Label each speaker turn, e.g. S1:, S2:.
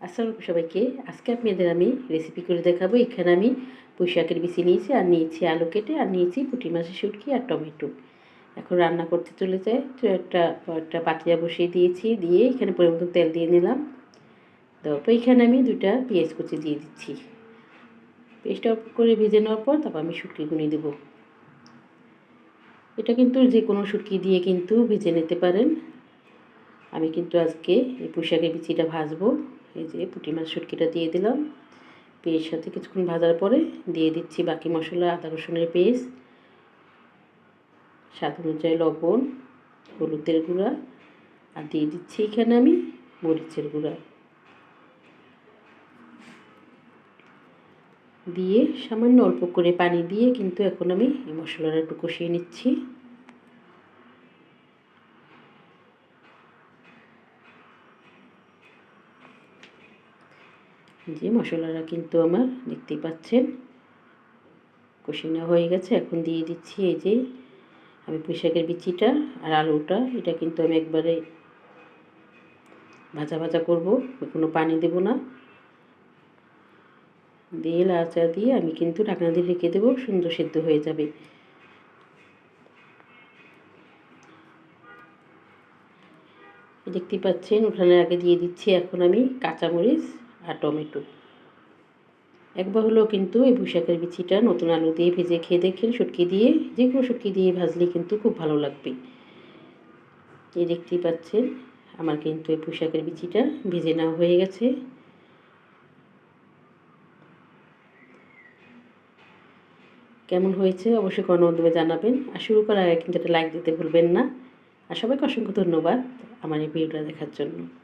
S1: আসসালামু সবাইকে, আজকে আপনাদের আমি রেসিপি করে দেখাবো। এখানে আমি পুঁই শাকের বিচি নিয়েছি, আর নিয়েছি আলু কেটে, আর নিয়েছি পুঁটি মাছের শুটকি আর টমেটো। এখন রান্না করতে চলে যায় তো একটা একটা পাতিয়া বসিয়ে দিয়েছি, দিয়ে এখানে পরিমতো তেল দিয়ে নিলাম। তারপর এখানে আমি দুইটা পেঁয়াজ কুচি দিয়ে দিচ্ছি। পেস্টটা করে ভেজে নেওয়ার পর তারপর আমি শুটকি গুঁড়ি দেবো। এটা কিন্তু যে কোনো শুটকি দিয়ে কিন্তু ভেজে নিতে পারেন। আমি কিন্তু আজকে এই পুঁশাকের বিচিটা ভাজবো। এই যে পুঁটি মাছ শুটকিটা দিয়ে দিলাম। পেঁয়াজের সাথে কিছুক্ষণ ভাজার পরে দিয়ে দিচ্ছি বাকি মশলা, আদা রসুনের পেস্ট, স্বাদ অনুযায়ী লবণ, হলুদের গুঁড়া, আর দিয়ে দিচ্ছি এখানে আমি মরিচের গুঁড়া। দিয়ে সামান্য অল্প করে পানি দিয়ে কিন্তু এখন আমি এই মশলাটা একটু কষিয়ে নিচ্ছি। যে মশলাটা কিন্তু আমার দেখতেই পাচ্ছেন, কষিনা হয়ে গেছে। এখন দিয়ে দিচ্ছি এই যে আমি পুঁইশাকের বিচিটা আর আলুটা। এটা কিন্তু আমি একবারে ভাজা ভাজা করব, কোনো পানি দেব না। দিয়ে লাচা দিয়ে আমি কিন্তু ঢাকনা দিয়ে রেখে দেবো, সুন্দর সেদ্ধ হয়ে যাবে। দেখতে পাচ্ছেন, উঠানের আগে দিয়ে দিচ্ছি এখন আমি কাঁচামরিচ। আর টমেটো। একবার হলেও কিন্তু এই পুঁশাকের বিচিটা নতুন আলু দিয়ে ভেজে খেয়ে দেখেন, শুটকি দিয়ে যে কোনো শুটকি দিয়ে ভাজলে কিন্তু খুব ভালো লাগবে। এই দেখতেই পাচ্ছেন, আমার কিন্তু এই পুঁশাকের বিচিটা ভেজে নেওয়া হয়ে গেছে। কেমন হয়েছে অবশ্যই কোনো মাধ্যমে জানাবেন। আর শুরু করার আগে কিন্তু একটা লাইক দিতে ভুলবেন না। আর সবাইকে অসংখ্য ধন্যবাদ আমার এই ভিডিওটা দেখার জন্য।